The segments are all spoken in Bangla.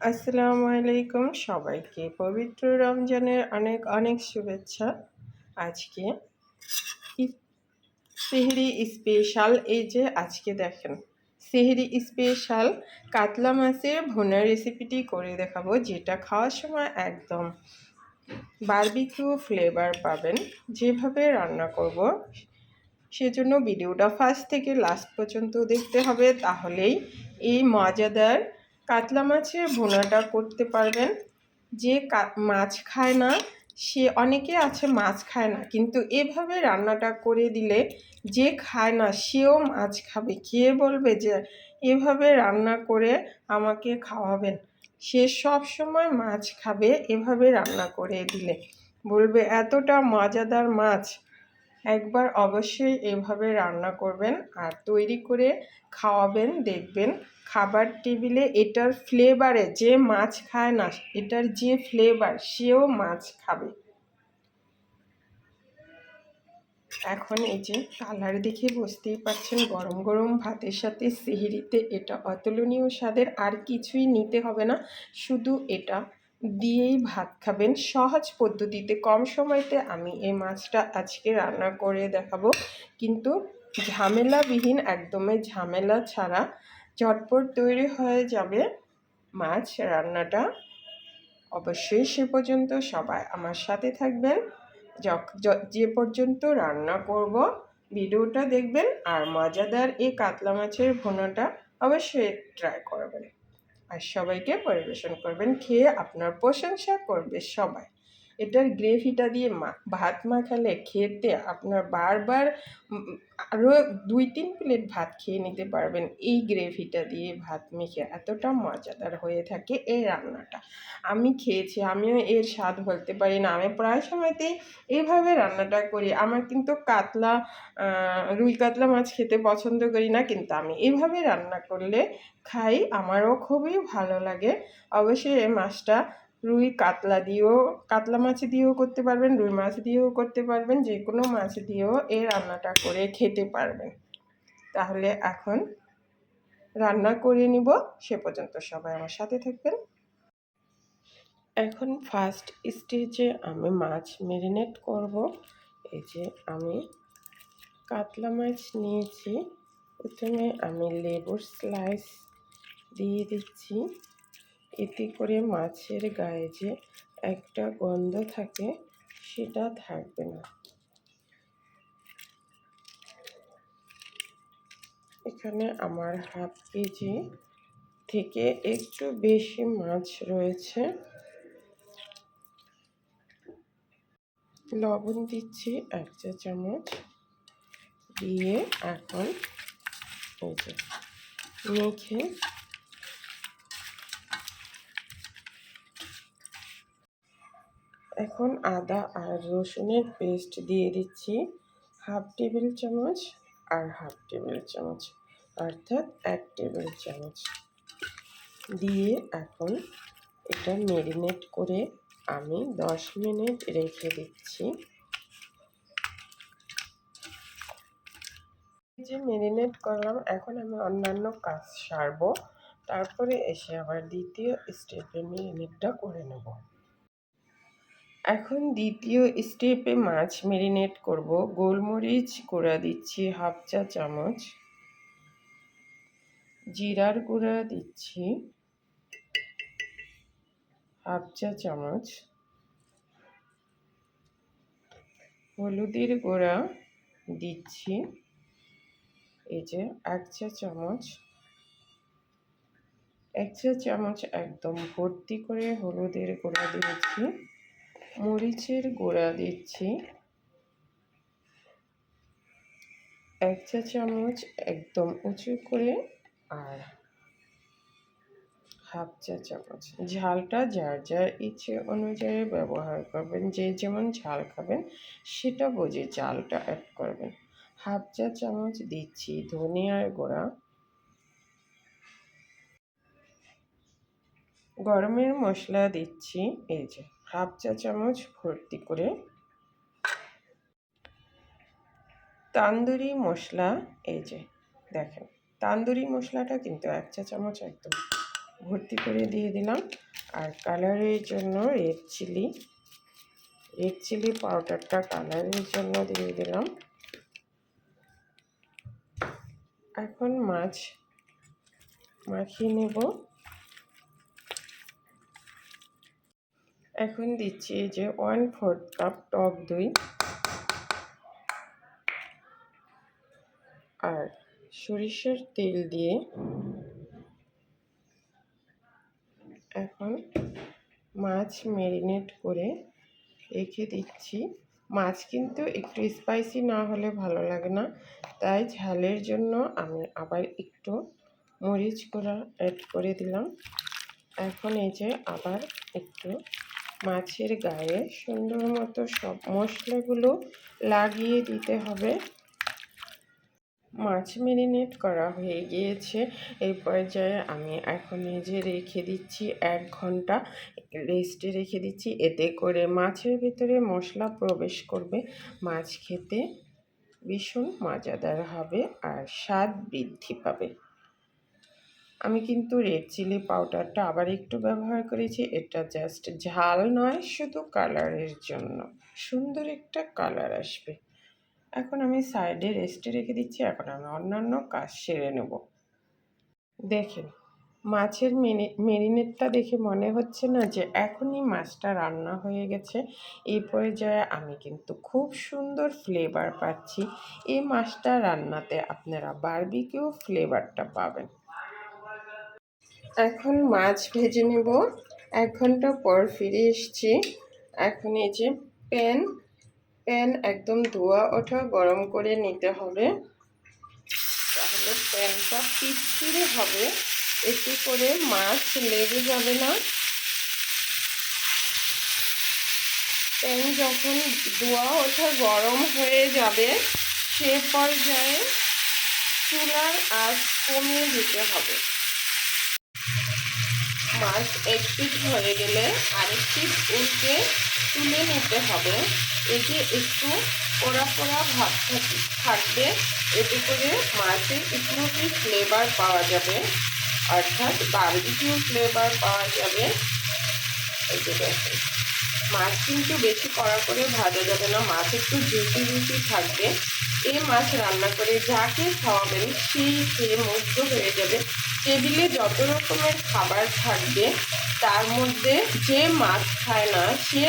আসসালামু আলাইকুম সবাইকে। পবিত্র রমজানের অনেক অনেক শুভেচ্ছা। আজকে সিহরি স্পেশাল। এই যে আজকে দেখেন, সিহরি স্পেশাল কাতলা মাছের ভুনা রেসিপিটি করে দেখাবো, যেটা খাওয়ার সময় একদম বারবিকিউ ফ্লেভার পাবেন। যেভাবে রান্না করব, সেজন্য ভিডিওটা ফার্স্ট থেকে লাস্ট পর্যন্ত দেখতে হবে, তাহলেই এই মজাদার কাতলা মাছের ভুনাটা করতে পারবেন। যে মাছ খায় না, সে অনেকে আছে মাছ খায় না। কিন্তু এভাবে রান্নাটা করে দিলে যে খায় না, সেও মাছ খাবে। খেয়ে বলবে যে এভাবে রান্না করে আমাকে খাওয়াবেন? সে সব সময় মাছ খাবে এভাবে রান্না করে দিলে। বলবে, এতটা মজাদার মাছ একবার অবশ্যই এভাবে রান্না করবেন আর তৈরি করে খাওয়াবেন, দেখবেন। খাবার টেবিলে এটার ফ্লেভারে যে মাছ খায় না, এটার যে ফ্লেভার সেও মাছ খাবে। এখন এই যে কালার দেখে বুঝতেই পারছেন, গরম গরম ভাতের সাথে সিহিরিতে এটা অতুলনীয় স্বাদের আর কিছুই নিতে হবে না, শুধু এটা। দিয়েই ভাত খাবেন। সহজ পদ্ধতিতে কম সময়তে আমি এই মাছটা আজকে রান্না করে দেখাবো। কিন্তু ঝামেলাবিহীন, একদমই ঝামেলা ছাড়া ঝটপট তৈরি হয়ে যাবে মাছ রান্নাটা। অবশ্যই সে পর্যন্ত সবাই আমার সাথে থাকবেন। য- যে পর্যন্ত রান্না করব, ভিডিওটা দেখবেন আর মজাদার এই কাতলা মাছের ভুনাটা অবশ্যই ট্রাই করবেন। আর সবাইকে পরিবেশন করবেন খেয়ে আপনার প্রশংসা করবে সবাই। এটার গ্রেভিটা দিয়ে মা, ভাত মাখালে খেতে আপনার বারবার আরও দুই তিন প্লেট ভাত খেয়ে নিতে পারবেন। এই গ্রেভিটা দিয়ে ভাত মেখে এতটা মজাদার হয়ে থাকে এই রান্নাটা। আমি খেয়েছি, আমিও এর স্বাদ বলতে পারি না। আমি প্রায় সময়তেই এইভাবে রান্নাটা করি। আমার কিন্তু কাতলা রুই কাতলা মাছ খেতে পছন্দ করি না, কিন্তু আমি এইভাবে রান্না করলে খাই, আমারও খুবই ভালো লাগে। অবশ্যই এই মাছটা রুই কাতলা দিয়েও, কাতলা মাছ দিয়েও করতে পারবেন, রুই মাছ দিয়েও করতে পারবেন যে কোনো মাছ দিয়েও এই রান্নাটা করে খেতে পারবেন। তাহলে এখন রান্না করে নিব, সে পর্যন্ত সবাই আমার সাথে থাকবেন। এখন ফার্স্ট স্টেজে আমি মাছ মেরিনেট করব। এই যে আমি কাতলা মাছ নিয়েছি, প্রথমে আমি লেবুর স্লাইস দিয়ে দিচ্ছি। এতে করে মাছের গায়ে যে একটা গন্ধ থাকে, সেটা থাকবে না। এখানে আমার হাফ কেজি থেকে একটু বেশি মাছ রয়েছে। লবণ দিচ্ছি এক চা চামচ দিয়ে এখন মেখে এখন আদা আর রসুনের পেস্ট দিয়ে দিচ্ছি হাফ টেবিল চামচ আর হাফ টেবিল চামচ, অর্থাৎ এক টেবিল চামচ। দিয়ে এখন এটা মেরিনেট করে আমি দশ মিনিট রেখে দিচ্ছি। যে মেরিনেট করলাম, এখন আমি অন্যান্য কাজ সারবো। তারপরে এসে আবার দ্বিতীয় স্টেপে মেরিনেটটা করে নেব। এখন দ্বিতীয় স্টেপে মাছ মেরিনেট করব। গোলমরিচ গুঁড়া দিচ্ছি হাফ চা চামচ। জিরার গুঁড়া দিচ্ছি হাফ চা চামচ। হলুদের গুঁড়া দিচ্ছি, এই যে এক চা চামচ। এক চা চামচ একদম ভর্তি করে হলুদের গুঁড়া দিয়েছি মরিচের গুঁড়া দিচ্ছি। এক চা চামচ একদম উঁচু করে আর হাফ চা চামচ। ঝালটা যার যার ইচ্ছে অনুযায়ী ব্যবহার করবেন, যে যেমন ঝাল খাবেন সেটা বুঝে ঝালটা অ্যাড করবেন। হাফ চা চামচ দিচ্ছি ধনিয়ার গুঁড়া। গরমের মশলা দিচ্ছি, এই যে। হাফ চা চামচ ভর্তি করে তান্দুরি মশলা, এই যে দেখেন, তান্দুরি মশলাটা কিন্তু এক চা চামচ একদম ভর্তি করে দিয়ে দিলাম। আর কালারের জন্য রেড চিলি রেড চিলি পাউডারটা কালারের জন্য দিয়ে দিলাম। এখন মাছ, মাখিয়ে নেব। এখন দিচ্ছি এই যে ওয়ান ফোর্থ কাপ টক দই আর সরিষার তেল দিয়ে এখন মাছ ম্যারিনেট করে রেখে দিচ্ছি। মাছ কিন্তু একটু স্পাইসি না হলে ভালো লাগে না, তাই ঝালের জন্য আমি আবার একটু মরিচ গুঁড়া অ্যাড করে দিলাম। এখন এই যে আবার একটু মাছের গায়ে সুন্দর মতো সব মশলাগুলো লাগিয়ে দিতে হবে। মাছ মেরিনেট করা হয়ে গিয়েছে। এই পর্যায়ে আমি এখন যে রেখে দিচ্ছি এক ঘণ্টা। রেস্টে রেখে দিচ্ছি। এতে করে মাছের ভিতরে মশলা প্রবেশ করবে। মাছ খেতে ভীষণ মজাদার হবে আর স্বাদ বৃদ্ধি পাবে। আমি কিন্তু রেড চিলি পাউডারটা আবার একটু ব্যবহার করেছি। এটা জাস্ট ঝাল নয়, শুধু কালারের জন্য। সুন্দর একটা কালার আসবে। এখন আমি সাইডে রেস্টে রেখে দিচ্ছি। এখন আমি অন্যান্য কাজ সেরে নেব। দেখেন, মাছের মেরিনেটটা দেখে মনে হচ্ছে না যে এখনই মাছটা রান্না হয়ে গেছে। এই পর্যায়ে আমি কিন্তু খুব সুন্দর ফ্লেভার পাচ্ছি। এই মাছটা রান্নাতে আপনারা বারবিকিউ ফ্লেভারটা পাবেন। এখন মাছ ভেজে নেব। এক ঘণ্টা পর ফিরে এসছি। এখন এই যে প্যান প্যান একদম ধোয়া ওঠা গরম করে নিতে হবে। তাহলে প্যানটা পিচ্ছিরে হবে। এতে করে মাছ লেগে যাবে না। প্যান যখন ধোয়া ওঠা গরম হয়ে যাবে, সে পর্যায়ে চুলার আঁচ কমিয়ে দিতে হবে। মাছ এক পিঠ হয়ে গেলে আরেক পিঠ উল্টে তুলে নিতে হবে। যে একটু পোড়া পোড়া ভাব থাকবে। এতে করে মাছের একটু ফ্লেভার পাওয়া যাবে। অর্থাৎ বারবিকিউ ফ্লেভার পাওয়া যাবে। এই যে দেখেন, মাছ কিন্তু বেশি কড়া করে ভাজা যাবে না, মাছ একটু জুটি জুটি থাকবে। এই মাছ রান্না করে যাকে খাওয়াবেন সেই খেয়ে মুগ্ধ হয়ে যাবে। টেবিলে যত রকমের খাবার থাকবে, তার মধ্যে যে মাছ খায় না, সে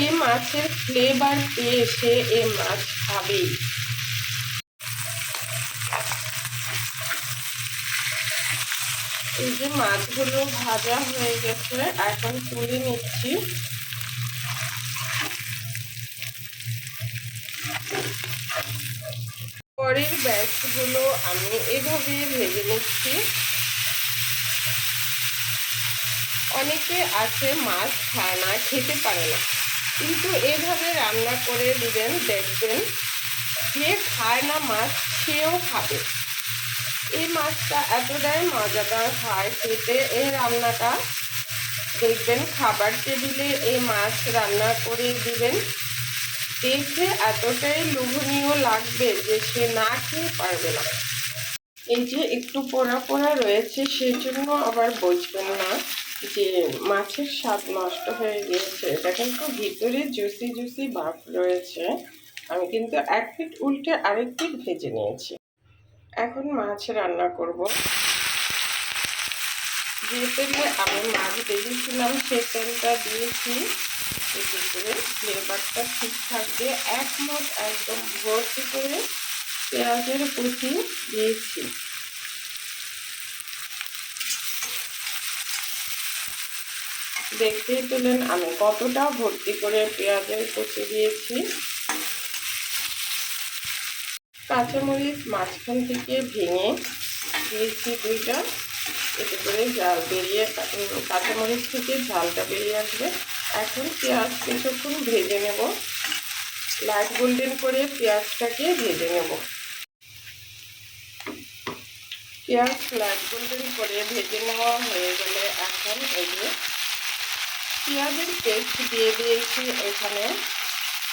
এই মাছের ফ্লেভার পেয়ে সে এই মাছ খাবেই। এই যে মাছগুলো ভাজা হয়ে গেছে, এখন তুলে নিচ্ছি। পরের ব্যাচগুলো আমি এভাবে ভেজে নিচ্ছি। অনেকে আছে মাছ খায় না, খেতে পারে না। কিন্তু এভাবে রান্না করে দিবেন, দেখবেন যে খায় না মাছ, সেও খাবে। এই মাছটা এতটাই মজাদার হয় খেতে। এই রান্নাটা দেখবেন, খাবার টেবিলে এই মাছ রান্না করে দিবেন। দেখে এতটাই লোভনীয় লাগবে যে সে না খেয়ে পারবে না। এই যে একটু পোড়া পোড়া রয়েছে, সেজন্য আবার বুঝবেন না। যে মাছের স্বাদ নষ্ট হয়ে গিয়েছে, এটা কিন্তু ভিতরে জুসি জুসি ভাব রয়েছে। আমি কিন্তু এক ফিট উল্টে আরেক ফিট ভেজে নিয়েছি। এখন মাছ রান্না করব। যে তেলে আমি মাছ ভেজেছিলাম, সে তেলটা দিয়েছি। ফ্লেভারটা ঠিক থাকবে। একমত একদম ভর্তি করে পেঁয়াজের কুচি দিয়েছি। দেখতেই পেলেন আমি কতটা ভর্তি করে পেঁয়াজের কুচি দিয়েছি। কাঁচামরিচ মাঝখান থেকে ভেঙে দিয়েছি দুইটা। এতে করে জাল বেরিয়ে কাঁচামরিচ থেকে ঝালটা বেরিয়ে আসবে। এখন পেঁয়াজ কিছুক্ষণ ভেজে নেব। লাইট গোল্ডেন করে পেঁয়াজটাকে ভেজে নেব। পেঁয়াজ লাইট গোল্ডেন করে ভেজে নেওয়া হয়ে গেলে এখন এই পেঁয়াজের পেস্ট দিয়ে দিয়েছি এখানে।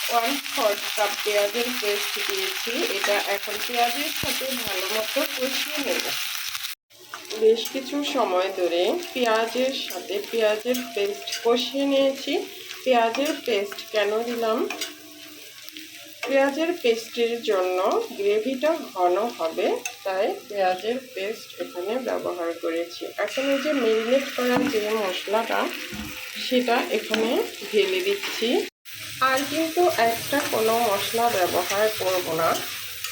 ওয়ান ফোর্থ কাপ পেঁয়াজের পেস্ট দিয়েছি। এটা এখন পেঁয়াজের সাথে ভালো মতো কষিয়ে নেব। বেশ কিছু সময় ধরে পেঁয়াজের সাথে পেঁয়াজের পেস্ট কষিয়ে নিয়েছি। পেঁয়াজের পেস্ট কেন দিলাম? পেঁয়াজের পেস্টের জন্য গ্রেভিটা ঘন হবে, তাই পেঁয়াজের পেস্ট এখানে ব্যবহার করেছি। এখন এই যে মেরিনেট করা যে মশলাটা সেটা এখানে ঢেলে দিচ্ছি। আর কিন্তু একটা কোনো মশলা ব্যবহার করব না,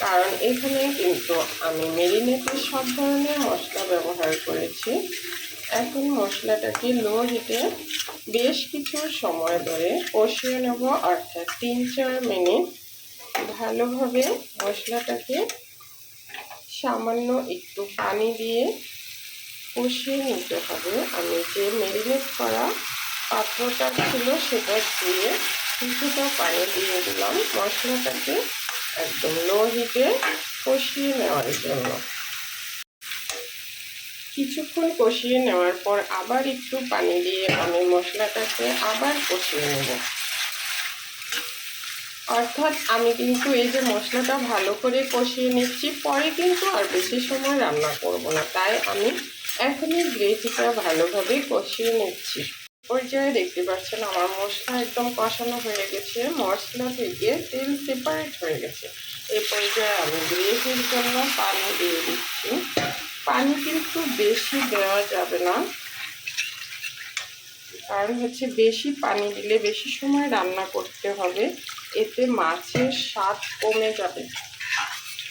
কারণ এখানে কিন্তু আমি মেরিনেটে সব ধরনের মশলা ব্যবহার করেছি। এখন মশলাটাকে লো হিটে বেশ কিছু সময় ধরে কষিয়ে নেব, অর্থাৎ তিন চার মিনিট। ভালোভাবে মশলাটাকে সামান্য একটু পানি দিয়ে কষিয়ে নিতে হবে। আমি যে মেরিনেট করা পাত্রটা ছিল সেটা দিয়ে কিছুটা পানি দিয়ে দিলাম। মশলাটাকে একদম লো হিটে কষিয়ে নেওয়ার জন্য। কিছুক্ষণ কষিয়ে নেওয়ার পর আবার একটু পানি দিয়ে আমি মশলাটাকে আবার কষিয়ে নেব। অর্থাৎ আমি কিন্তু এই যে মশলাটা ভালো করে কষিয়ে নিচ্ছি, পরে কিন্তু আর বেশি সময় রান্না করব না। তাই আমি এখনই গ্রেভিটা ভালোভাবে কষিয়ে নিচ্ছি। পর্যায়ে দেখতে পাচ্ছেন আমার মশলা একদম কষানো হয়ে গেছে। মশলা থেকে তেল সেপারেট হয়ে গেছে। এই পর্যায়ে আমি গ্রেভির জন্য পানি দিয়ে দিচ্ছি। পানি কিন্তু বেশি দেওয়া যাবে না। কারণ হচ্ছে বেশি পানি দিলে বেশি সময় রান্না করতে হবে। এতে মাছের স্বাদ কমে যাবে।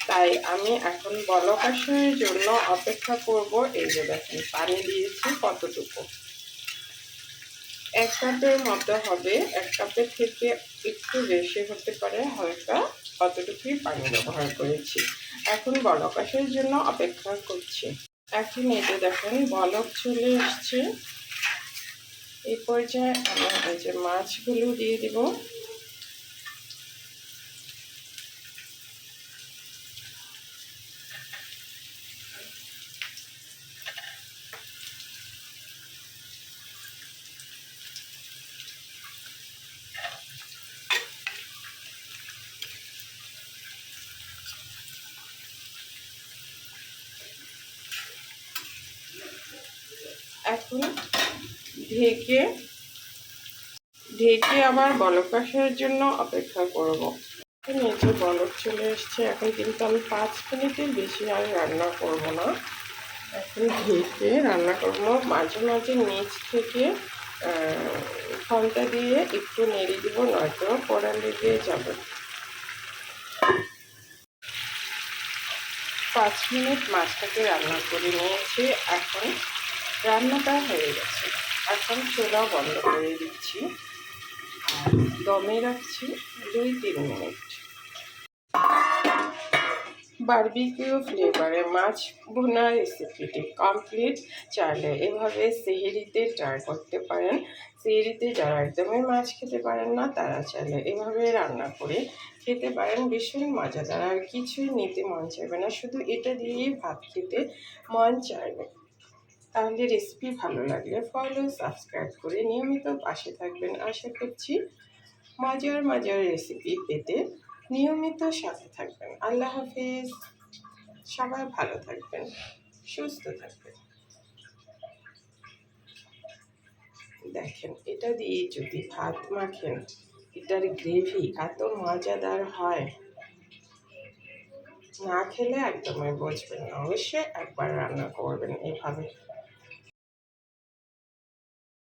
তাই আমি এখন বলকাশয়ের জন্য অপেক্ষা করব। এই যে দেখেন, পানি দিয়েছি কতটুকু। এক কাপের মতো হবে, এক কাপের থেকে একটু বেশি হতে পারে হালকা, অতটুকুই পানি ব্যবহার করেছি। এখন বলক আসার জন্য অপেক্ষা করছি। এখন এতে দেখেন, বলক চলে এসছে। এই পর্যায়ে আমি এই যে মাছগুলো দিয়ে দিব। এখন ঢেকে ঢেকে আবার বলক আসার জন্য অপেক্ষা করব। যে বলক চলে এসছে, এখন কিন্তু আমি পাঁচ মিনিটের বেশি আর রান্না করব না। এখন ঢেকে রান্না করব। মাঝে মাঝে নিচ থেকে ফলটা দিয়ে একটু নেড়ে দিব, নয়তো পড়া লেগে যাবে। পাঁচ মিনিট মাছটাকে রান্না করে নিয়েছি। এখন রান্নাটা হয়ে গেছে। এখন চুলা বন্ধ করে দিচ্ছি। দমে রাখছি দুই তিন মিনিট। বারবিকিউ ফ্লেভারে মাছ ভুনা রেসিপিটি কমপ্লিট। চাইলে এভাবে সেহেরিতে ট্রাই করতে পারেন। সেহেরিতে যারা একদমই মাছ খেতে পারেন না, তারা চাইলে এভাবে রান্না করে খেতে পারেন। ভীষণ মজাদার। আর কিছুই নিতে মন চাইবে না। শুধু এটা দিয়েই ভাত খেতে মন চাইবে। তাহলে রেসিপি ভালো লাগলে ফলো সাবস্ক্রাইব করে নিয়মিত পাশে থাকবেন। আশা করছি মজার মজার রেসিপি পেতে নিয়মিত সাথে থাকবেন। আল্লাহ হাফিজ। সবাই ভালো থাকবেন সুস্থ থাকবেন। দেখেন এটা দিয়ে যদি ভাত মাখেন এটার গ্রেভি এত মজাদার হয়। না খেলে একদমই বুঝবেন না। অবশ্যই একবার রান্না করবেন এভাবে।